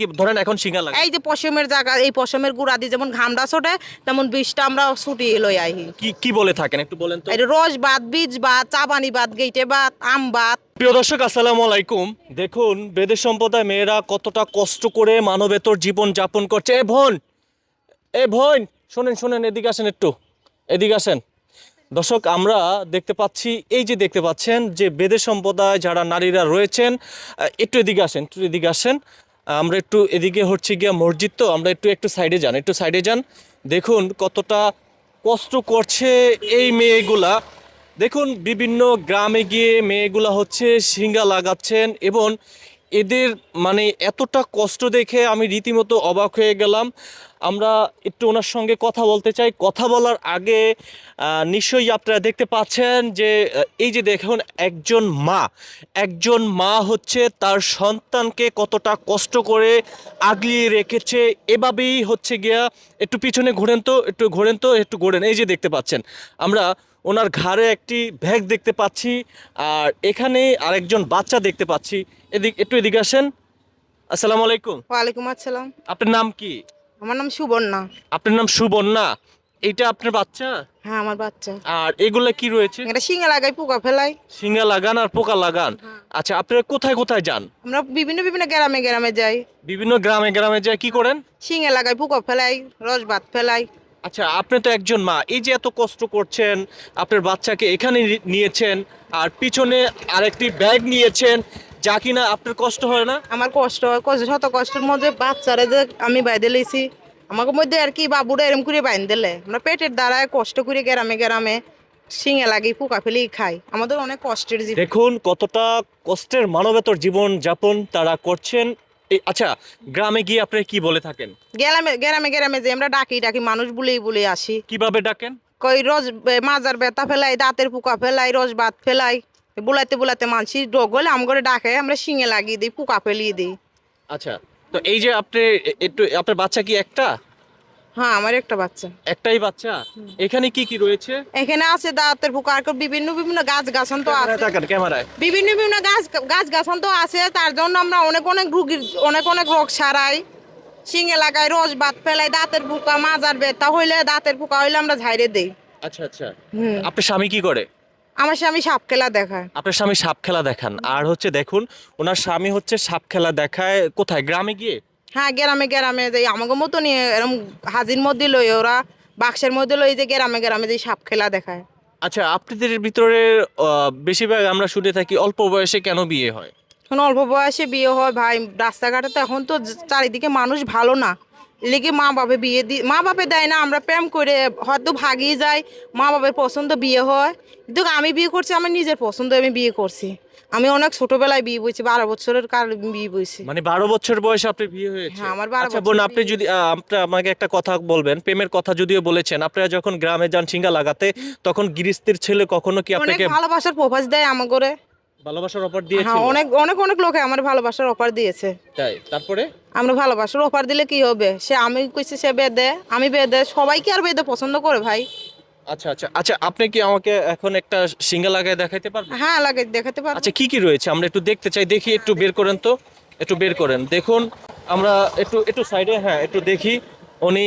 কি ধরেন এখন শিঙ্গা লাগে। এই যে পশমের জায়গা এই পশমের গুড়া দিয়ে যেমন ঘামটা ছোটে তেমন বীজটা আমরা ছুটি লই আহি। কি কি বলে থাকেন একটু বলেন তো? এই রস বাদ বীজ বাদ চাবানি বাদ গেইটে বাদ আম বাদ। প্রিয় দর্শক আসসালামু আলাইকুম। দেখুন বেদের সম্প্রদায় মেয়েরা কতটা কষ্ট করে মানবেতর জীবন যাপন করছে। এ ভন এ বোন শোনেন শোনেন এদিকে আসেন একটু এদিকে আসেন। দর্শক আমরা দেখতে পাচ্ছি এই যে দেখতে পাচ্ছেন যে বেদের সম্প্রদায় যারা নারীরা রয়েছেন একটু এদিকে আসেন একটু এদিকে আসেন। আমরা একটু এদিকে হচ্ছে গিয়া মসজিদ, তো আমরা একটু একটু সাইডে যান, একটু সাইডে যান। দেখুন কতটা কষ্ট করছে এই মেয়েগুলা। দেখুন বিভিন্ন গ্রামে গিয়ে মেয়েগুলা হচ্ছে শিঙ্গা লাগাচ্ছেন এবং এদের মানে এতটা কষ্ট দেখে আমি রীতিমতো অবাক হয়ে গেলাম। আমরা একটু ওনার সঙ্গে কথা বলতে চাই। কথা বলার আগে নিশ্চয়ই আপনারা দেখতে পাচ্ছেন যে এই যে দেখুন, একজন মা একজন মা হচ্ছে তার সন্তানকে কতটা কষ্ট করে আগলিয়ে রেখেছে। এভাবেই হচ্ছে গিয়া, একটু পিছনে ঘোরেন তো, একটু ঘোরেন তো, একটু ঘোরেন। এই যে দেখতে পাচ্ছেন, আমরা ওনার ঘাড়ে একটি ব্যাগ দেখতে পাচ্ছি আর এখানে আরেকজন বাচ্চা দেখতে পাচ্ছি। এদিক একটু এদিকে আসেন। আসসালামু আলাইকুম। ওয়ালাইকুম আসসালাম। আপনার নাম কি? আমার নাম সুবর্ণা। আপনার নাম সুবর্ণা। এইটা আপনার বাচ্চা? হ্যাঁ আমার বাচ্চা। আর এগুলা কি রয়েছে? এটা শিঙে লাগাই পোকা ফেলাই সিঙ্গা লাগান আর পোকা লাগান। আচ্ছা আপনারা কোথায় কোথায় যান? আমরা বিভিন্ন বিভিন্ন গ্রামে গ্রামে যাই। বিভিন্ন গ্রামে গ্রামে যাই কি করেন? শিঙে লাগাই পোকা ফেলাই রস ভাত ফেলাই আচ্ছা আপনি তো একজন মা এই যে এত কষ্ট করছেন আপনার বাচ্চাকে এখানে নিয়েছেন আর পিছনে আরেকটি ব্যাগ নিয়েছেন যা কিনা আপনার কষ্ট হয় না? আমার কষ্ট হয় কষ্ট শত কষ্টের মধ্যে বাচ্চারা যে আমি বাইদে লইছি আমাকে মধ্যে আর কি বাবুরা এরম করে বাইন দিলে। আমরা পেটের দ্বারায় কষ্ট করে গ্রামে গ্রামে শিঙে লাগি পোকা ফেলি খাই। আমাদের অনেক কষ্টের জীবন। দেখুন কতটা কষ্টের মানবেতর জীবন যাপন তারা করছেন। আচ্ছা গ্রামে গিয়ে আপনি কি বলে থাকেন? গ্রামে গ্রামে গ্রামে যে আমরা ডাকি ডাকি মানুষ বলেই বলে আসি। কীভাবে ডাকেন? কই রোজ মাজার ব্যথা ফেলাই দাঁতের পোকা ফেলাই রোজ ভাত ফেলাই বুলাইতে বুলাইতে মানছি রোগ হলে আম করে ডাকে আমরা শিঙে লাগিয়ে দিই পোকা ফেলিয়ে দিই। আচ্ছা তো এই যে আপনি একটু আপনার বাচ্চা কি একটা? হ্যাঁ আমার একটা বাচ্চা। একটাই বাচ্চা? এখানে কি কি রয়েছে? এখানে আছে দাঁতের পোকা আর বিভিন্ন বিভিন্ন গাছ গাছান তো আছে। ক্যামেরায় বিভিন্ন বিভিন্ন গাছ গাছ গাছান তো আছে তার জন্য আমরা অনেক অনেক রুগীর অনেক অনেক রোগ সারাই। শিঙে লাগাই রস বাদ ফেলাই দাঁতের পোকা মাজার ব্যথা হইলে দাঁতের পোকা হইলে আমরা ঝাইরে দেই। আচ্ছা আচ্ছা। আপনার স্বামী কি করে? আমার স্বামী সাপ খেলা দেখায়। আপনার স্বামী সাপ খেলা দেখান আর হচ্ছে দেখুন ওনার স্বামী হচ্ছে সাপ খেলা দেখায় কোথায়? গ্রামে গিয়ে? হ্যাঁ গ্রামে গ্রামে যে আমাকে মতো নিয়ে এরকম হাজির মধ্যে লই ওরা বাক্সের মধ্যে লই যে গ্রামে গ্রামে যে সাপ খেলা দেখায়। আচ্ছা আপনাদের ভিতরে বেশিরভাগ আমরা শুনে থাকি অল্প বয়সে কেন বিয়ে হয়? এখন অল্প বয়সে বিয়ে হয় ভাই রাস্তাঘাটে তো এখন তো চারিদিকে মানুষ ভালো না। লেগে মা বাপে বিয়ে দি মা বাপে দেয় না আমরা প্রেম করে হয়তো ভাগিয়ে যাই মা বাপের পছন্দ বিয়ে হয়। কিন্তু আমি বিয়ে করছি আমার নিজের পছন্দ আমি বিয়ে করছি। আমি অনেক ছোটবেলায় বিয়ে বইছি বারো বছরের কাল বিয়ে বইছি। মানে বারো বছর বয়সে আপনার বিয়ে হয়েছে হ্যাঁ, আমার 12 আচ্ছা বোন আপনি যদি আপনি আমাকে একটা কথা বলবেন প্রেমের কথা যদিও বলেছেন আপনারা যখন গ্রামে যান সিঙ্গা লাগাতে তখন গিরিস্তির ছেলে কখনো কি আপনাকে ভালোবাসার প্রভাস দেয় আমার করে ভালোবাসার অফার হ্যাঁ দিয়েছিল অনেক অনেক অনেক লোকে আমার ভালোবাসার অফার দিয়েছে। তাই? তারপরে? আমরা ভালোবাসার অফার দিলে কি হবে? সে আমি কইছি সে বেদে আমি বেদে সবাই কি আর বেদে পছন্দ করে ভাই। আচ্ছা আচ্ছা আচ্ছা আপনি কি আমাকে এখন একটা সিঙ্গা লাগায় দেখাইতে পারবেন? হ্যাঁ লাগে দেখাতে পারব। আচ্ছা কি কি রয়েছে? আমরা একটু দেখতে চাই দেখি একটু বের করেন তো একটু বের করেন। দেখুন আমরা একটু একটু সাইডে হ্যাঁ একটু দেখি। উনি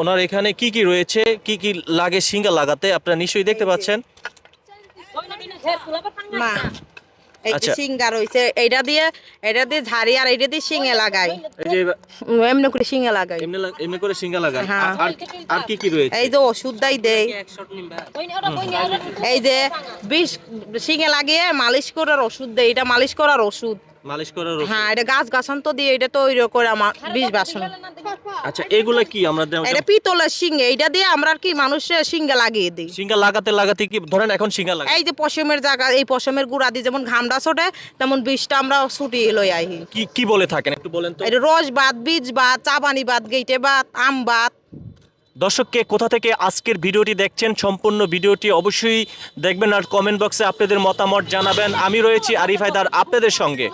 ওনার এখানে কি কি রয়েছে কি কি লাগে সিঙ্গা লাগাতে? আপনারা নিশ্চয়ই দেখতে পাচ্ছেন। মা আচ্ছা। সিঙ্গা রইছে এইটা দিয়ে এটা দিয়ে ঝাড়ি আর এইটা দিয়ে লাগাই। এমনি করে শিঙে লাগাই। এমনি করে সিঙ্গা লাগান। আর- আর আর কি কি রয়েছে? এই যে ওষুধ দাই দেই। এই যে বিষ শিঙে লাগিয়ে মালিশ করার ওষুধ দেয় এটা মালিশ করার ওষুধ। মালিশ করার হ্যাঁ এটা গাছ গাছান তো দিয়ে এটা তৈরি করে আমার বিষ বাসন। আচ্ছা এগুলা কি আমরা দেব- এটা পিতলের শিঙে এইটা দিয়ে আমরা আর কি মানুষের শিঙ্গে লাগিয়ে দিই। সিঙ্গা লাগাতে লাগাতে কি ধরেন এখন সিঙ্গা লাগা এই যে পশমের জায়গা এই পশমের গুড়া দিয়ে যেমন ঘামটা ছোটে তেমন বীজটা আমরা ছুটি লই আহি। কি কি বলে থাকেন? একটু বলেন তো। এটা রস বাদ বীজ বাদ চাবানি বাদ গেইটে বাদ আম বাদ। দর্শককে কোথা থেকে আজকের ভিডিওটি দেখছেন, সম্পূর্ণ ভিডিওটি অবশ্যই দেখবেন আর কমেন্ট বক্সে আপনাদের মতামত জানাবেন। আমি রয়েছি আরিফ হায়দার, আপনাদের সঙ্গে।